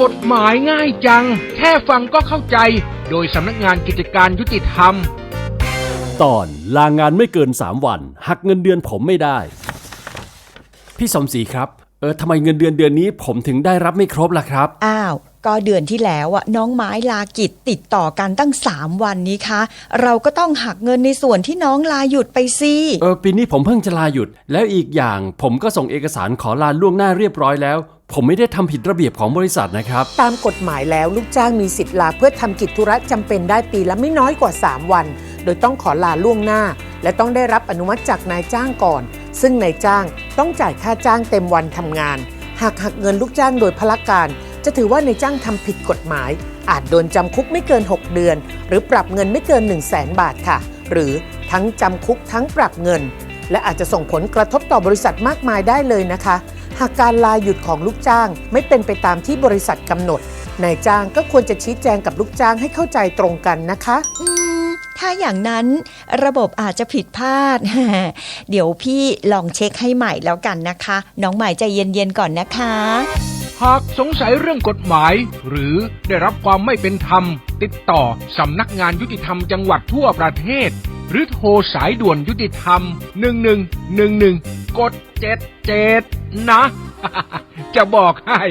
กฎหมายง่ายจัง แค่ฟังก็เข้าใจ โดยสำนักงานกิจการยุติธรรม ตอนลางานไม่เกิน 3 วัน หักเงินเดือนผมไม่ได้ พี่สมศรีครับ เออทำไมเงินเดือนเดือนนี้ผมถึงได้รับไม่ครบล่ะครับ อ้าว ก็เดือนที่แล้วอะน้องไม้ลากิจติดต่อกันตั้ง 3 วันนี้คะ เราก็ต้องหักเงินในส่วนที่น้องลาหยุดไปสิเออปีนี้ผมเพิ่งจะลาหยุด แล้วอีกอย่างผมก็ส่งเอกสารขอลาล่วงหน้าเรียบร้อยแล้ว ผมไม่ได้ทำผิดระเบียบของบริษัทนะครับ ตามกฎหมายแล้วลูกจ้างมีสิทธิ์ลาเพื่อทำกิจธุระจำเป็นได้ปีละไม่น้อยกว่า 3 วัน โดยต้องขอลาล่วงหน้า และต้องได้รับอนุมัติจากนายจ้างก่อน ซึ่งนายจ้างต้องจ่ายค่าจ้างเต็มวันทำงาน หากหักเงินลูกจ้างโดยพละการ จะถือว่านายจ้างทำผิดกฎหมาย อาจโดนจำคุกไม่เกิน 6 เดือน หรือปรับเงินไม่เกิน 1 0 0 0 0แบาทค่ะ หรือทั้งจำคุกทั้งปรับเงิน และอาจจะส่งผลกระทบต่อบริษัทมากมายได้เลยนะคะ หากการลาหยุดของลูกจ้างไม่เป็นไปตามที่บริษัทกำหนด นายจ้างก็ควรจะชี้แจงกับลูกจ้างให้เข้าใจตรงกันนะคะ อืม ถ้าอย่างนั้นระบบอาจจะผิดพลาด เดี๋ยวพี่ลองเช็คให้ใหม่แล้วกันนะคะ น้องใหม่ใจเย็นๆก่อนนะคะ หากสงสัยเรื่องกฎหมาย หรือได้รับความไม่เป็นธรรม ติดต่อสำนักงานยุติธรรมจังหวัดทั่วประเทศ หรือโทรสายด่วนยุติธรรม 1111 กด 77 นะ จะบอกให้